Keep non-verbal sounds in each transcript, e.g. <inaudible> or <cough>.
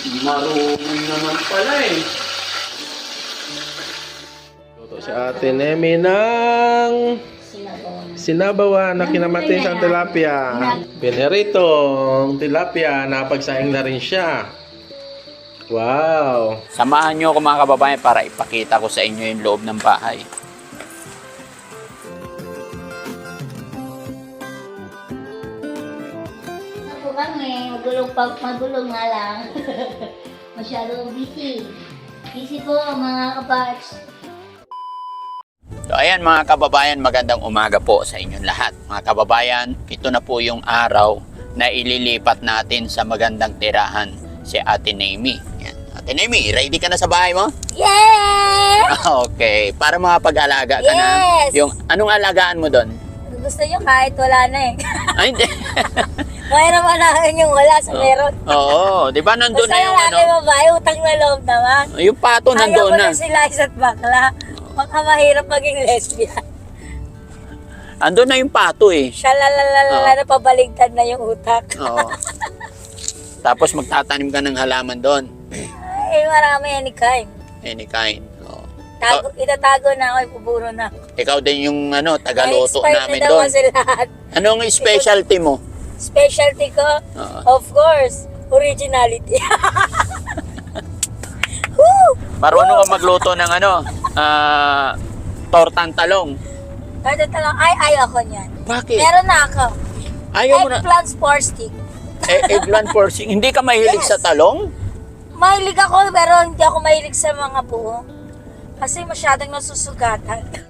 Marunong naman pala eh. Luto si ate Nemi ng sinabawan na kinamatis ang tilapia. Pineritong tilapia, napagsaing na rin siya. Wow! Samahan nyo ako mga kababayan para ipakita ko sa inyo yung loob ng bahay. Kami, magulong pag magulong nga lang. <laughs> Masyadong busy. Busy po mga kaparts. So ayan mga kababayan, magandang umaga po sa inyong lahat. Mga kababayan, ito na po yung araw na ililipat natin sa magandang tirahan si Ate Nemi. Yan. Ate Nemi, ready ka na sa bahay mo? Yeah! <laughs> okay, para makapag-alaga ka na. Yes! Yung anong alagaan mo doon? Gusto nyo kahit wala na eh. Ay, hindi. <laughs> Kaya naman namin yung wala sa meron. Oo, di ba nandun Basta na yung ano? lalaki babae, utang na loob naman. Yung pato Ayaw nandun ko na. na sila isa't bakla. Baka mahirap maging lesbian. Andun na yung pato eh. Siya lalalala na pabaligtad na yung utak. Oo. Tapos magtatanim ka ng halaman doon. Ay, marami any kind. Any kind. Oo. Tago, itatago na ako, ipuburo na. Ikaw din yung ano, tagaluto Expert namin doon. lahat. Anong specialty mo? Specialty ko, Oo. of course, originality. <laughs> Marunong ka magluto ng ano, ah, tortang talong. Tata talang, ay, ay ako niyan. Bakit? Meron na ako. Ayaw mo na. Eggplant sport stick. Eh, eggplant porcing. Hindi ka mahilig Yes. sa talong? Mahilig ako, pero hindi ako mahilig sa mga buo. Kasi masyadong nasusugatan. <laughs>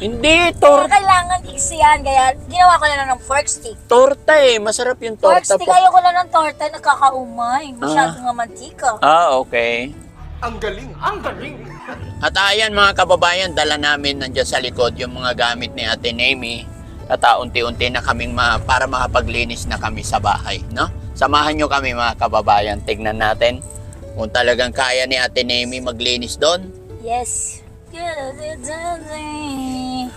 Hindi, Kaya tor kailangan iksiyan, kaya ginawa ko na lang ng fork stick. torta eh. Masarap yung Fork torta stick, po. ayoko na ng torta, nakakaumay. Masyadong nga mantika. Ah, okay. Ang galing! Ang galing! <laughs> At ayan mga kababayan, dala namin nandiyan sa likod yung mga gamit ni Ate Nemi. At ah, unti-unti na kaming ma- para makapaglinis na kami sa bahay. No? Samahan nyo kami mga kababayan. Tignan natin kung talagang kaya ni Ate Nemi maglinis doon. Yes. Cause it doesn't.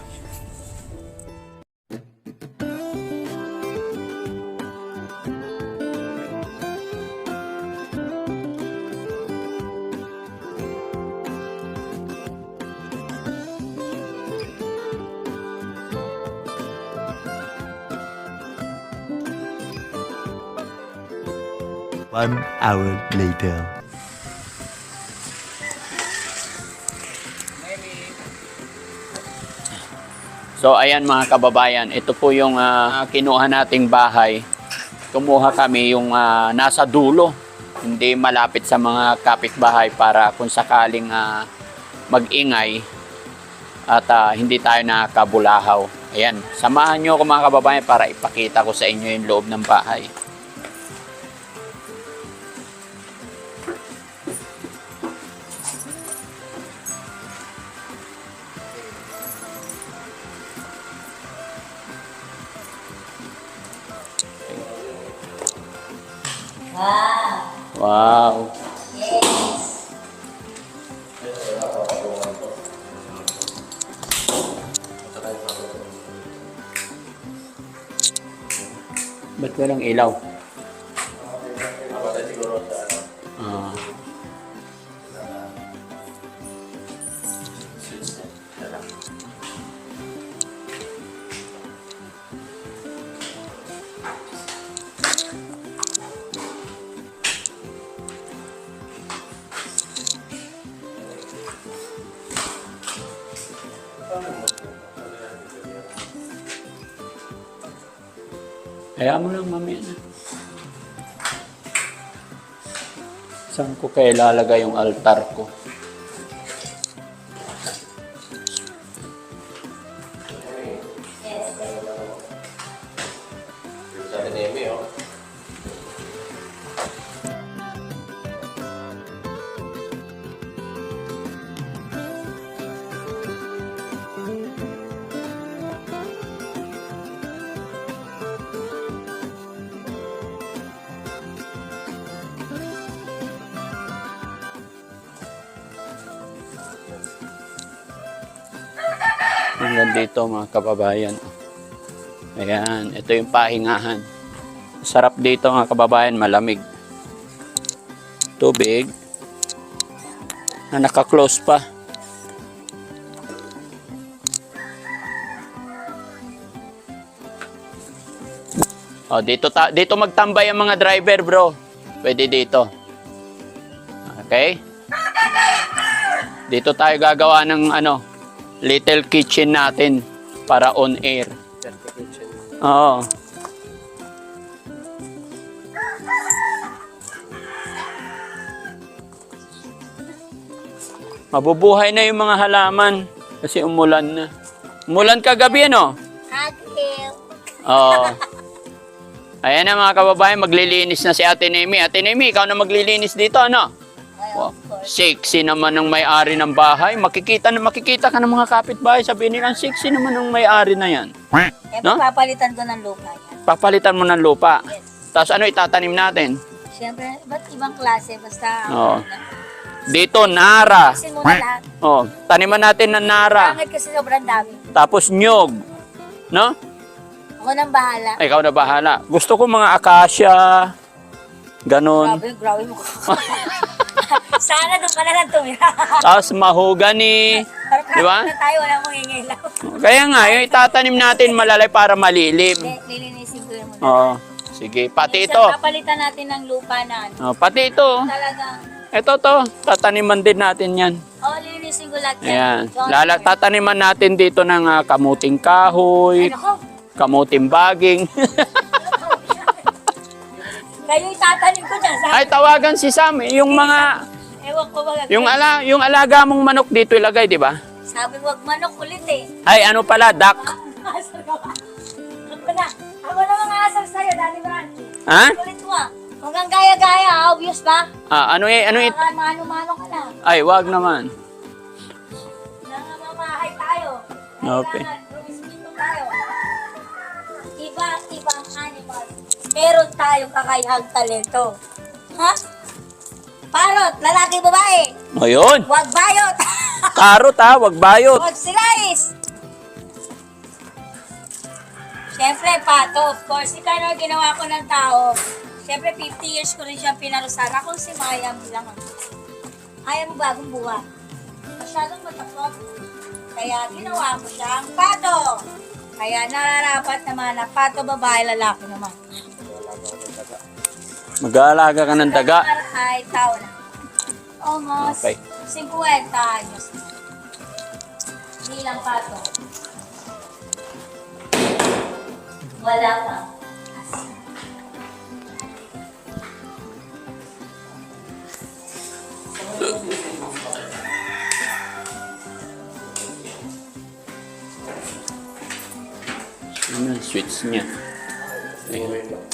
One hour later. So ayan mga kababayan, ito po yung ah, kinuha nating bahay. Kumuha kami yung ah, nasa dulo, hindi malapit sa mga kapitbahay para kung sakaling ah, mag-ingay at ah, hindi tayo nakabulahaw. Ayan, samahan nyo ako mga kababayan para ipakita ko sa inyo yung loob ng bahay. Wow. Yes. Ba't walang ilaw? Ah. Kaya mo lang mamaya na. Saan ko kaya ilalagay yung altar ko? Dito mga kababayan. Ayan, ito yung pahingahan. Sarap dito mga kababayan, malamig. tubig na naka-close pa. Oh, dito ta dito magtambay ang mga driver, bro. Pwede dito. Okay? Dito tayo gagawa ng ano, little kitchen natin para on air. Oo. Mabubuhay na yung mga halaman kasi umulan na. Umulan kagabi, ano? Oo. Ayan na mga kababayan, maglilinis na si Ate Nemi. Ate Nemi, ikaw na maglilinis dito, ano? Sexy naman ng may-ari ng bahay. Makikita na makikita ka ng mga kapitbahay. Sabihin nila, sexy naman ng may-ari na yan. Eh, No? papalitan ko ng lupa yan. Papalitan mo ng lupa. Yes. Tapos ano itatanim natin? Siyempre, ba't ibang klase? Basta, Oo. Dito, nara. Kasi muna lahat. Oh, taniman natin ng nara. Pangit kasi sobrang dami. Tapos nyog. No? Ako nang bahala. Ikaw na bahala. Gusto ko mga akasya. Ganon. Grabe, grabe mo. <laughs> Sana doon ka na lang tumira. <laughs> Tapos mahogany. Di ba? na tayo, wala mong hingilaw. Kaya nga, yung itatanim natin malalay para malilim. Lilinisin ko yun muna. Oo. Sige, pati ito. Papalitan natin ng lupa na ano. Oh, pati ito. Talagang, Ito to. Tataniman din natin yan. oh, lilinisin ko lahat yan. Ayan. Lala, tataniman natin dito ng ah, kamuting kahoy, Ano ko? kamuting baging. Kayo itatanim ko dyan. Sabi, Ay, tawagan si Sam. Yung mga, ewan ko ba. yung, ala, yung alaga mong manok dito ilagay, di ba? Sabi, wag manok ulit eh. Ay, ano pala, duck. Asal ka ba? Ako na. Ako na mga asal sa'yo, Daddy Frankie. Ha? Ulit mo ah. Huwag kang gaya-gaya, ah. obvious ba? Ah, ano eh, ano eh? Baka mano-mano ka na. Ay, wag naman. Nangangamahay tayo. Okay. Kailangan, rumispeto tayo. Iba-ibang animal. Meron tayong kakayahang talento. Ha? Parot, lalaki babae. O yun. Huwag bayot. <laughs> Karot ha, wag bayot. Huwag silais. Siyempre, pato, of course. Ikaw na ginawa ko ng tao. Siyempre, 50 years ko rin siyang pinarusan. Akong si Maya bilang ano. Ayaw mo bagong buha. Masyadong matakot. Kaya ginawa ko siyang pato. Kaya nararapat naman na pato babae, lalaki naman. Mag-aalaga ka ng daga. Ay, tao na. Almost Okay. 50 anyos na. Bilang pato. Wala pa. Yun ang switch niya. Ayun.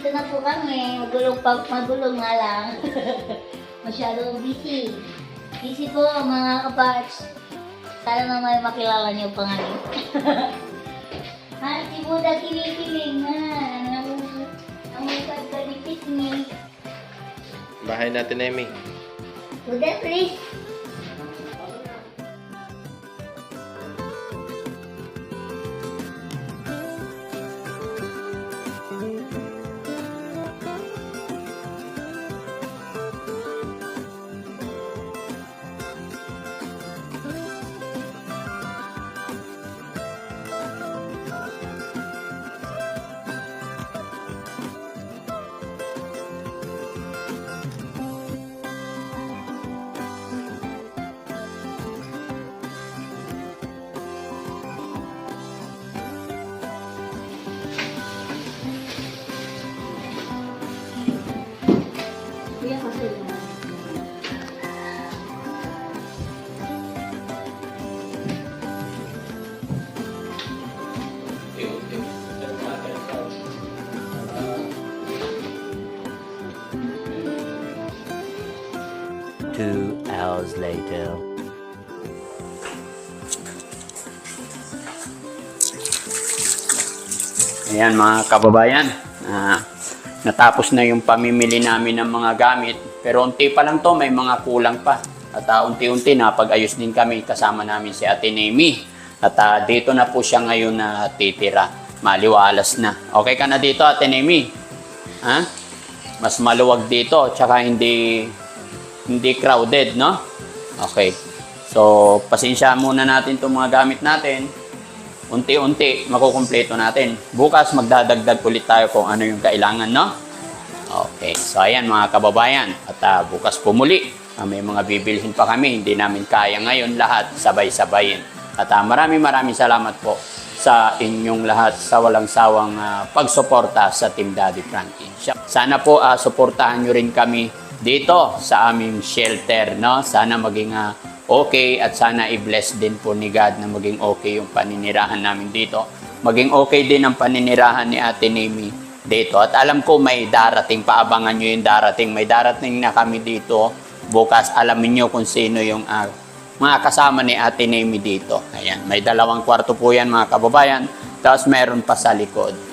Nandito na po kami. Magulong pa, magulong nga lang. <laughs> Masyadong busy. Busy po mga kaparts. Sana naman makilala niyo pa ngayon. ha, <laughs> si Buda kinikilig na. Namukad ka ni Pisngi. Bahay natin, Emi. Buda, please. Two hours later. Ayan mga kababayan, ah, natapos na yung pamimili namin ng mga gamit. Pero unti pa lang to, may mga kulang pa. At ah, unti-unti napag-ayos din kami kasama namin si Ate Nemi. At ah, dito na po siya ngayon na titira. Maliwalas na. Okay ka na dito Ate Nemi? Ha? Mas maluwag dito, tsaka hindi hindi crowded, no? Okay. So, pasensya muna natin itong mga gamit natin unti-unti makukumpleto natin. Bukas magdadagdag ulit tayo kung ano yung kailangan, no? Okay, so ayan mga kababayan. At ah, bukas po muli, ah, may mga bibilhin pa kami. Hindi namin kaya ngayon lahat sabay-sabayin. At ah, maraming maraming salamat po sa inyong lahat sa walang sawang ah, pagsuporta sa Team Daddy Frankie. Sana po ah, suportahan nyo rin kami dito sa aming shelter, no? Sana maging ah, okay at sana i-bless din po ni God na maging okay yung paninirahan namin dito. Maging okay din ang paninirahan ni Ate Nemi dito. At alam ko may darating, paabangan nyo yung darating. May darating na kami dito. Bukas alamin nyo kung sino yung ah, mga kasama ni Ate Nemi dito. Ayan, may dalawang kwarto po yan mga kababayan. Tapos meron pa sa likod.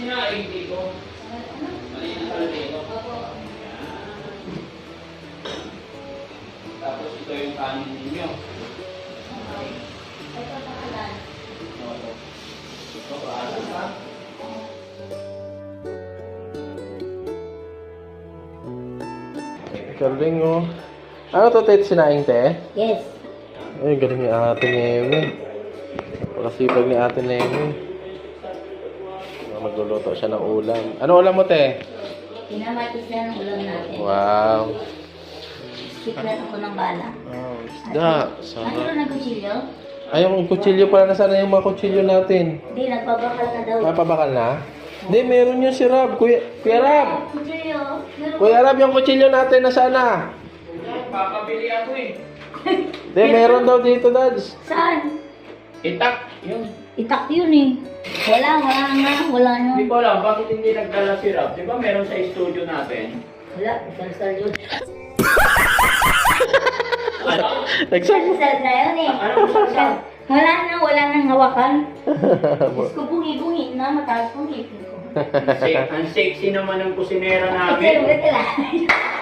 Sinaing dito. Mali na pala dito. Tapos ito yung kanin ninyo. Ito pa kalan. Oo. Ito, paalam pa. Galing, oh. Ano to, Tet? Sinaing, te? Yes. Ay, galing ni Ate Nemi. Pakasipag ni Ate Nemi. Magluluto siya ng ulam. Ano ulam mo, te? Pinamatis na ng ulam natin. Wow. Skip na ako ng bala. Oh, isda. Ano Sarap. na kutsilyo? Ay, yung kutsilyo pala. Nasaan na yung mga kutsilyo natin? Hindi, nagpabakal na daw. Napabakal na? Hindi, meron yung si Rab. Kuya, Kuya Rab! Kutsilyo. Meron Kuya Rab, yung kutsilyo natin nasaan na? Papabili ako eh. Hindi, meron daw dito, Dads. Saan? Itak. Yun. Itak yun eh. Wala, wala nga. Wala Hindi yun. ko alam bakit hindi nagdala si Rob. Di ba meron sa studio natin? Wala, cancel yun. Ano? Nagsak. Cancel na yun eh. Ano cancel? Wala na, wala nang hawakan. <laughs> Diyos ko, bungi-bungi na. Mataas kong ngipin ko. Ang se- Ang sexy naman ng kusinera Kasi, namin. ulit lang.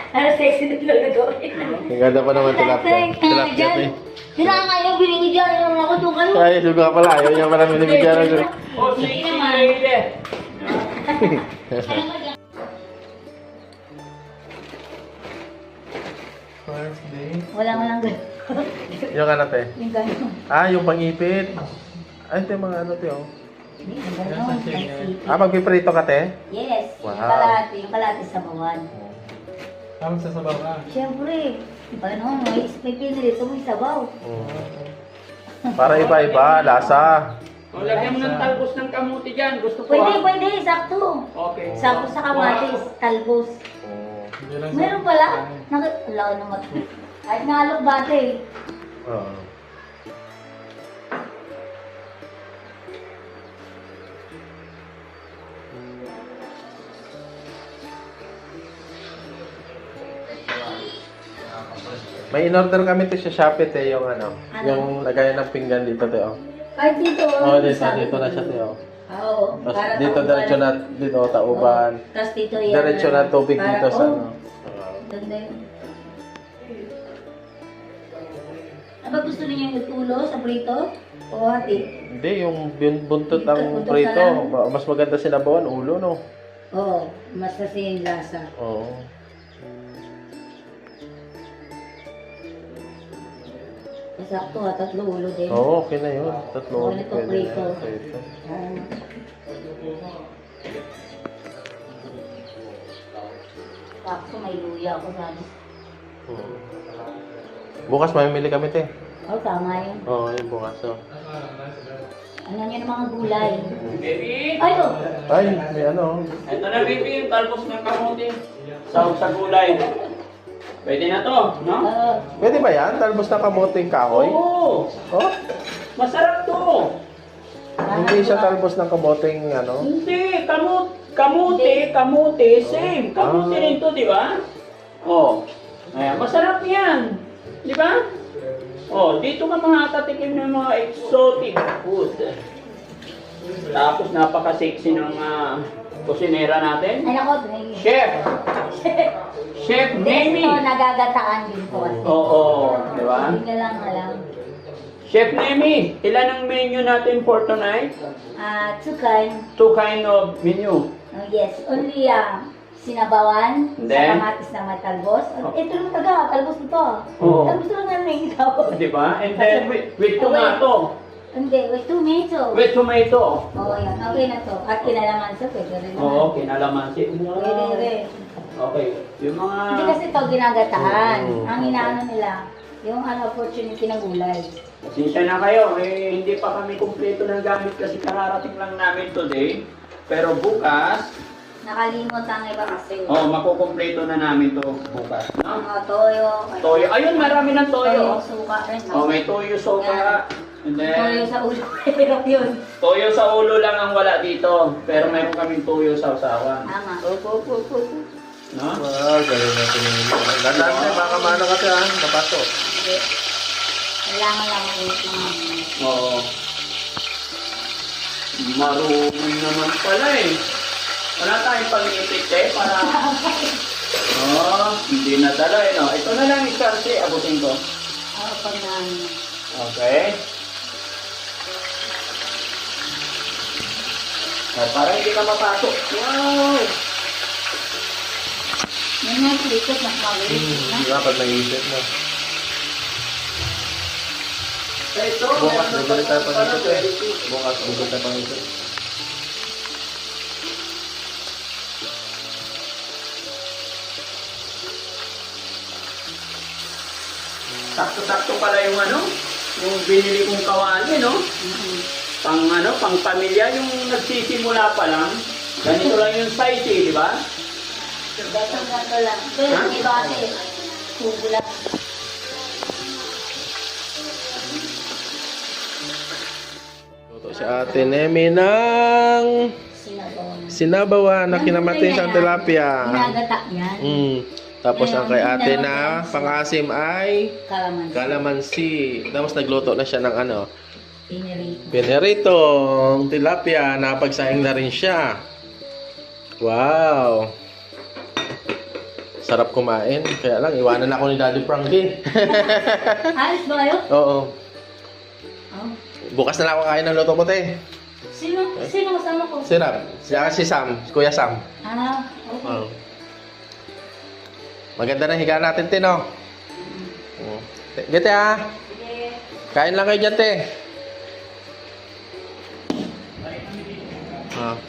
Ano sexy na lulutuin. Ang ganda pa naman tilapia. Tilapia, te. Kailangan kayo binigay dyan. Ayaw na ako tukan. Ay, suga pala. Ayaw niya pala binibigyan ng <laughs> Oh, sexy lady. First day. Wala mo lang ganun. <laughs> Yung ano, te? Yung ganun. Ah, yung pangipit. Ay, ito yung mga ano, te, oh. Ah, magpiprito ka, te? Yes. Wow. Yung kalati. Yung kalati sa bawan. Parang sa sabaw ka. Siyempre. Ano, may, may pinirito, may sabaw. Mm. Para iba-iba, lasa. O, lagyan mo ng talbos ng kamuti dyan. Gusto ko Pwede, ah. pwede, sakto. Okay. Sakto sa kamatis, talbos. Mm. Meron pala. Naki, wala ko naman. Kahit nalog bate. Oo. May in-order kami to sa Shopee, te, yung ano, Ano? yung lagayan ng pinggan dito, te, oh. Kahit dito. Oh, dito, sabi dito na siya, te, oh. Oo. Tapos para dito, tauban. diretso na, dito, tauban. Oo. Tapos dito yan. Diretso na tubig Para- dito sa, oh, ano. Ganda yun. Ano gusto niyo yung ulo sa prito? O hati? Hindi, yung bun- buntot ang buntot prito. na lang. Ma- Mas maganda sinabawan, ulo, no? Oo. Mas kasi yung lasa. Oo. Masakto ha, tatlo ulo din. Oo, okay na yun. Tatlo. Oo, nito, pwede na prito. yun, prito. Ah. Sakto may luya ako sabi. Hmm. Bukas mamimili kami, te. Oh, tama yun. Oo, yung bukas, oh. Ano yun ang mga gulay? Baby, Ay, oh! Ay, may ano. ito na baby, yung talbos ng kamuti. Sa sa gulay. Pwede na to, no? Oo. Pwede ba yan? Talbos na kamuting kahoy? Oo. Oh? Masarap to. Hindi siya talbos ng kamuting ano? Hindi, kamut, kamuti, kamuti, same. Kamuti Ah. rin to, di ba? Oh. Ayan, masarap yan. Di ba? Oh, dito ka mga katikim ng mga exotic food. Tapos napaka-sexy ng ah, kusinera natin. Ay, nako, may... Chef! <laughs> Chef Nemi! ito, nagagataan din po kasi. Oo, di ba? Hindi ka lang alam. Chef Nemi, ilan ang menu natin for tonight? Ah, tsukan. Two kind of menu. Oh, yes, only ah, sinabawan, Hindi. sa kamatis na may talbos. Oh. Ito lang taga, talbos ito. Oo. Talbos lang na nakikita ko. Di ba? And then with, with tomato. Hindi, with tomato. With tomato. Oo, yan. Okay na to. At kinalaman sa pwede rin naman. Oo, kinalamansi. Pwede rin. Okay. Yung mga... Hindi kasi ito ginagataan. Mm. Ang inaano nila, yung ano, opportunity ng gulay. Pasensya na kayo. Eh, hindi pa kami kumpleto ng gamit kasi kararating lang namin today. Pero bukas, Nakalimot ang iba kasi. oh, makukumpleto na namin to bukas. No? Mga toyo. Toyo. Ayun, marami ng toyo. suka rin. Oh, may toyo soba. And Toyo then, sa ulo. Hirap yun. toyo sa ulo lang ang wala dito. Pero mayroon kaming toyo sa usawan. Tama. Opo, opo, opo. No? Ah, galing natin yung Landaan tayo, baka maano ka tayo, ha? Nabato. Hindi. Kailangan lang mainit ng mga Oo. Marunong naman pala eh. Wala tayong pag-iipit eh, para... <laughs> Oh, hindi na dala eh, no? Ito na lang iskarte, abutin ko. Oo, pag na Okay. Oh, para hindi ka mapasok. Wow! Yan nga, likot na mabilis na. Hmm, dapat naisip na. So, ito, Bukas, meron bibili tayo pa pang pala, isip eh. Bukas, bibili tayo pang isip. Sakto-sakto pala yung ano, yung binili kong kawali, no? Mhm. Pang ano, pang pamilya, yung nagsisimula pa lang. Ganito lang yung eh, di ba? Gatong gato lang. Pero yung iba kasi, lang. Luto si Ate Nemi ng Sinabawan. sinabawan na kinamatis ang tilapia. Ginagata yan. Mm. Tapos ang kay ate na pangasim ay Kalamansi. kalamansi. Tapos nagluto na siya ng ano, Pinirito. Pineritong tilapia, napagsaing na rin siya. Wow! Sarap kumain. Kaya lang, iwanan ako ni Daddy Frankie. <laughs> Ayos ba kayo? Oo. Oh. Bukas na lang ako kain ng luto mo, te. Sino, sino kasama ko? Sirap. Siya si Sam. Si Kuya Sam. Ah, okay. Oo. Maganda na higa natin, te, no? Te- Gete, ha? Sige. Kain lang kayo dyan, te. Ah.